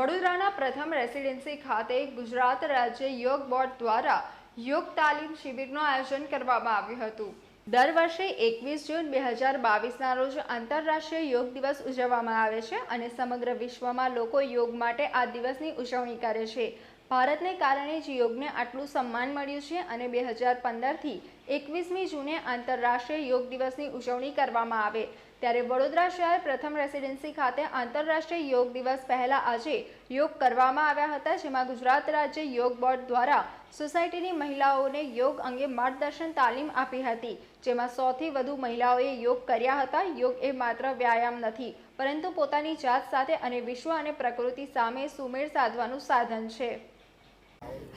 વડોદરાના પ્રથમ રેસિડેન્સી ખાતે ગુજરાત રાજ્ય યોગ બોર્ડ દ્વારા યોગ તાલીમ શિબિરનું આયોજન કરવામાં આવ્યું હતું. દર વર્ષે એકવીસ જૂન બે હજાર બાવીસના રોજ આંતરરાષ્ટ્રીય યોગ દિવસ ઉજવવામાં આવે છે અને સમગ્ર વિશ્વમાં લોકો યોગ માટે આ દિવસની ઉજવણી કરે છે. ભારતને કારણે જ યોગને આટલું સન્માન મળ્યું છે અને બે હજાર પંદરથી એકવીસમી જૂને આંતરરાષ્ટ્રીય યોગ દિવસની ઉજવણી કરવામાં આવે. ત્યારે વડોદરા શહેર પ્રથમ રેસિડેન્સી ખાતે આંતરરાષ્ટ્રીય યોગ દિવસ પહેલા આજે યોગ કરવામાં આવ્યા હતા, જેમાં ગુજરાત રાજ્ય યોગ બોર્ડ દ્વારા સોસાયટીની મહિલાઓને યોગ અંગે માર્ગદર્શન તાલીમ આપી હતી, જેમાં સૌથી વધુ મહિલાઓએ યોગ કર્યા હતા. યોગ એ માત્ર વ્યાયામ નથી, પરંતુ પોતાની જાત સાથે અને વિશ્વ અને પ્રકૃતિ સામે સુમેળ સાધવાનું સાધન છે.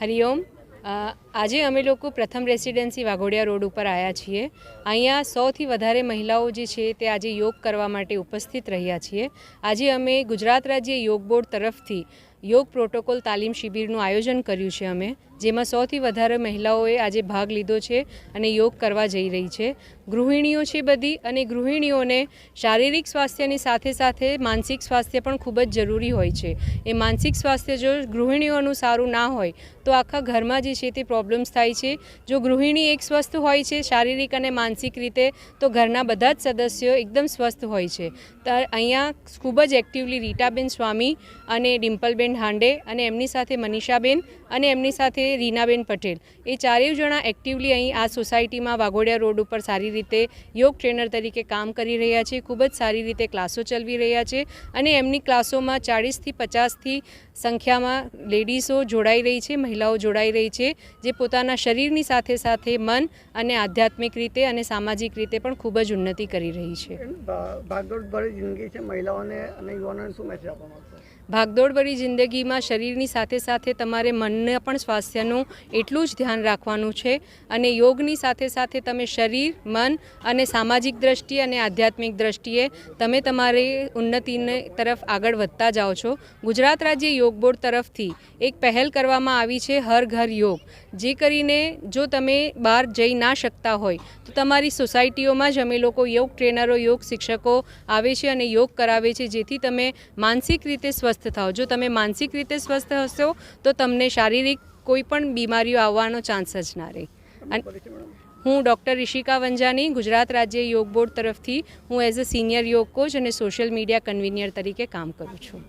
હરિઓમ આજે અમે લોકો પ્રથમ રેસિડેન્સી વાઘોડિયા રોડ ઉપર આવ્યા છીએ. અહીંયા સૌથી વધારે મહિલાઓ જે છે તે આજે યોગ કરવા માટે ઉપસ્થિત રહ્યા છીએ. આજે અમે ગુજરાત રાજ્ય યોગ બોર્ડ તરફથી યોગ પ્રોટોકોલ તાલીમ શિબિરનું આયોજન કર્યું છે અમે. જેમાં સૌથી વધારે મહિલાઓએ આજે ભાગ લીધો છે અને યોગ કરવા જઈ રહી છે. ગૃહિણીઓ છે બધી અને ગૃહિણીઓને શારીરિક સ્વાસ્થ્યની સાથે સાથે માનસિક સ્વાસ્થ્ય પણ ખૂબ જ જરૂરી હોય છે. એ માનસિક સ્વાસ્થ્ય જો ગૃહિણીઓનું સારું ના હોય, તો આખા ઘરમાં જે છે તે પ્રોબ્લેમ્સ થાય છે. જો ગૃહિણી એક સ્વસ્થ હોય છે શારીરિક અને માનસિક રીતે, તો ઘરના બધા જ સદસ્યો એકદમ સ્વસ્થ હોય છે. તો અહીંયા ખૂબ જ એક્ટિવલી રીટાબેન સ્વામી અને ડિમ્પલબેન હાંડે અને એમની સાથે મનીષાબેન અને એમની સાથે રીનાબેન પટેલ. એ ચારેય જણા એક્ટિવલી અહીં આ સોસાયટીમાં વાઘોડિયા રોડ ઉપર સારી રીતે યોગ ટ્રેનર તરીકે કામ કરી રહ્યા છે ખૂબ જ સારી રીતે ક્લાસો ચલાવી રહ્યા છે અને એમની ક્લાસોમાં ચાળીસથી પચાસથી સંખ્યામાં લેડીઝો જોડાઈ રહી છે મહિલાઓ જોડાઈ રહી છે જે પોતાના શરીરની સાથે સાથે મન અને આધ્યાત્મિક રીતે અને સામાજિક રીતે પણ ખૂબ જ ઉન્નતિ કરી રહી છે. ભા- ભાગદોડ ભરી જિંદગી છે મહિલાઓને અને યુવાનોને શું મેસેજ આપવા માંગશો? ભાગદોડભરી જિંદગીમાં શરીરની સાથે સાથે તમારે મનને પણ સ્વાસ્થ્યનું એટલું જ ધ્યાન રાખવાનું છે અને યોગની સાથે સાથે તમે શરીર, મન અને સામાજિક દ્રષ્ટિએ અને આધ્યાત્મિક દ્રષ્ટિએ તમે તમારી ઉન્નતિને તરફ આગળ વધતા જાઓ છો. ગુજરાત રાજ્ય યોગ બોર્ડ તરફથી એક પહેલ કરવામાં આવી છે હર ઘર યોગ. જે કરીને જો તમે બહાર જઈ ના શકતા હોય, તો તમારી સોસાયટીઓમાં જ અમે લોકો યોગ ટ્રેનરો, યોગ શિક્ષકો આવે છે અને યોગ કરાવે છે, જેથી તમે માનસિક રીતે સ્વસ્થ થાઓ. જો તમે માનસિક રીતે સ્વસ્થ હશો, તો તમને શારીરિક કોઈ પણ બીમારીઓ આવવાનો ચાન્સ જ ના રહે. અને હું ડૉક્ટર ઋષિકા વંજાની ગુજરાત રાજ્ય યોગ બોર્ડ તરફથી હું એઝ અ સિનિયર યોગ કોચ અને સોશિયલ મીડિયા કન્વીનિયર તરીકે કામ કરું છું.